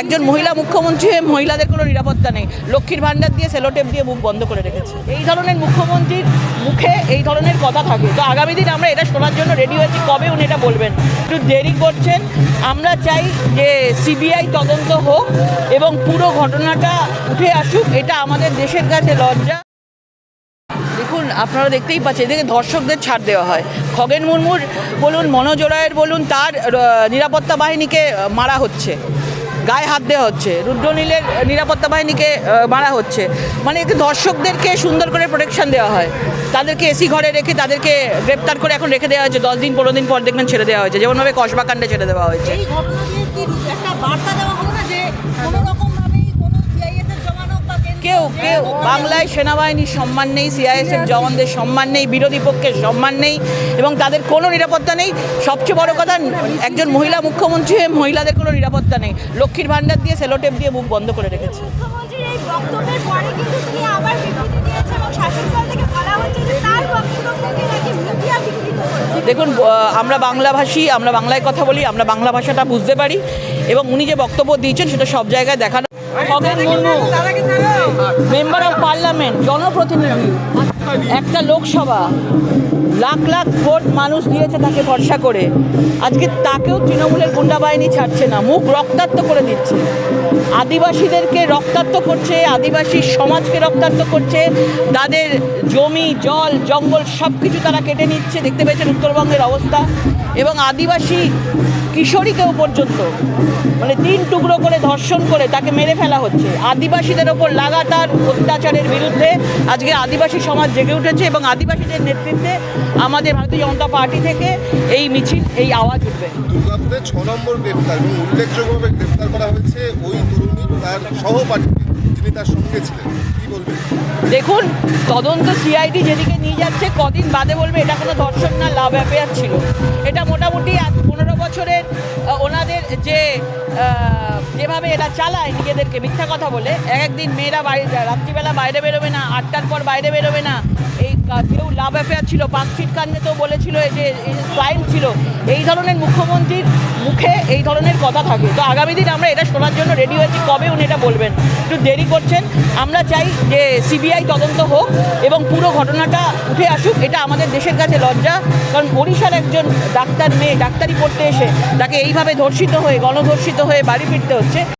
একজন মহিলা মুখ্যমন্ত্রী হয়ে মহিলাদের কোনো নিরাপত্তা নেই। লক্ষ্মীর ভাণ্ডার দিয়ে সেলোটেপ দিয়ে মুখ বন্ধ করে রেখেছে। এই ধরনের মুখ্যমন্ত্রীর মুখে এই ধরনের কথা থাকে। তো আগামী দিন আমরা এটা শোনার জন্য রেডি হয়েছি। কবে উনি এটা বলবেন? একটু দেরি করছেন। আমরা চাই যে সিবিআই তদন্ত হোক এবং পুরো ঘটনাটা উঠে আসুক। এটা আমাদের দেশের কাছে লজ্জা। দেখুন, আপনারা দেখতেই পাচ্ছেন, এদিকে ধর্ষকদের ছাড় দেওয়া হয়। খগেন মুর্মুর বলুন, মনোজ বলুন, তার নিরাপত্তা বাহিনীকে মারা হচ্ছে। গায়ে হাত দেওয়া হচ্ছে। রুদ্রনীলের নিরাপত্তা বাহিনীকে মারা হচ্ছে। মানে দর্শকদেরকে সুন্দর করে প্রোটেকশন দেওয়া হয়। তাদেরকে এসি ঘরে রেখে তাদেরকে গ্রেপ্তার করে এখন রেখে দেওয়া হয়েছে। দশ দিন, পনেরো দিন পর দেখবেন ছেড়ে দেওয়া হয়েছে। যেমনভাবে কসবাকাণ্ডে ছেড়ে দেওয়া হয়েছে। একটা বার্তা দেওয়া হলো না যে কোনো- বাংলায় সেনাবাহিনীর সম্মান নেই সিআইএসএফ জওয়ানদের সম্মান নেই বিরোধী পক্ষের সম্মান নেই এবং তাদের কোনো নিরাপত্তা নেই। সবচেয়ে বড় কথা একজন মহিলা মুখ্যমন্ত্রী হয়ে মহিলাদের কোনো নিরাপত্তা নেই। লক্ষ্মীর ভাণ্ডার দিয়ে সেলোটেপ দিয়ে মুখ বন্ধ করে রেখেছে। মুখ্যমন্ত্রীর এই বক্তব্যের পরে কিন্তু তিনি আবার বিবৃতি দিয়েছে এবং শাসনদল থেকে বলা হচ্ছে যে তার বক্তব্যকে নাকি মিডিয়া বিকৃত করেছে। দেখুন আমরা বাংলাভাষী আমরা বাংলায় কথা বলি আমরা বাংলা ভাষাটা বুঝতে পারি এবং উনি যে বক্তব্য দিয়েছেন সেটা সব জায়গায় দেখানো। জনপ্রতিনিধি একটা লোকসভা। লাখ লাখ ভোট মানুষ দিয়েছে তাকে ভরসা করে। আজকে তাকেও তৃণমূলের গুন্ডা বাহিনী ছাড়ছে না, মুখ রক্তাক্ত করে দিচ্ছে। আদিবাসীদেরকে রক্তাক্ত করছে, আদিবাসী সমাজকে রক্তাক্ত করছে, তাদের জমি, জল, জঙ্গল সব কিছু তারা কেটে নিচ্ছে, দেখতে পেয়েছেন উত্তরবঙ্গের অবস্থা। এবং আদিবাসী কিশোরীকেও পর্যন্ত মানে তিন টুকরো করে ধর্ষণ করে তাকে মেরে ফেলা হচ্ছে। আদিবাসীদের ওপর লাগাতার অত্যাচারের বিরুদ্ধে আজকে আদিবাসী সমাজ জেগে উঠেছে এবং আদিবাসীদের নেতৃত্বে আমাদের ভারতীয় জনতা পার্টি থেকে এই মিছিল এই আওয়াজ উঠবে। দুর্গাপুরে ছ নম্বর গ্রেপ্তার এবং উল্লেখযোগ্যভাবে গ্রেপ্তার করা হয়েছে ওই তরুণী তার সহপাঠীকে যিনি তার সঙ্গে ছিলেন। কি বলবেন? দেখুন তদন্ত সিআইডি যেদিকে নিয়ে যাচ্ছে কদিন বাদে বলবে এটা কোনো ধর্ষণ না লাভ অ্যাফেয়ার ছিল। এটা মোটামুটি পনেরো বছরের ওনাদের যে যেভাবে এরা চালায় নিজেদেরকে মিথ্যা কথা বলে এক একদিন মেয়েরা বাইরে রাত্রিবেলা বাইরে বেরোবে না আটটার পর বাইরে বেরোবে না এই কেউ লাভ অ্যাফেয়ার ছিল পাকশিট কাণ্ডে তো বলেছিল যে ক্লাইন্ট ছিল, এই ধরনের মুখ্যমন্ত্রীর মুখে এই ধরনের কথা থাকে। তো আগামী দিন আমরা এটা শোনার জন্য রেডি হয়েছি, কবে উনি এটা বলবেন? একটু দেরি করছেন, আমরা চাই যে সিবিআই তদন্ত হোক এবং পুরো ঘটনাটা উঠে আসুক, এটা আমাদের দেশের কাছে লজ্জা, কারণ ওড়িশার একজন ডাক্তার মেয়ে, ডাক্তারি পড়তে এসে তাকে এইভাবে ধর্ষিত হয়ে, গণধর্ষিত হয়ে বাড়ি ফিরতে হচ্ছে।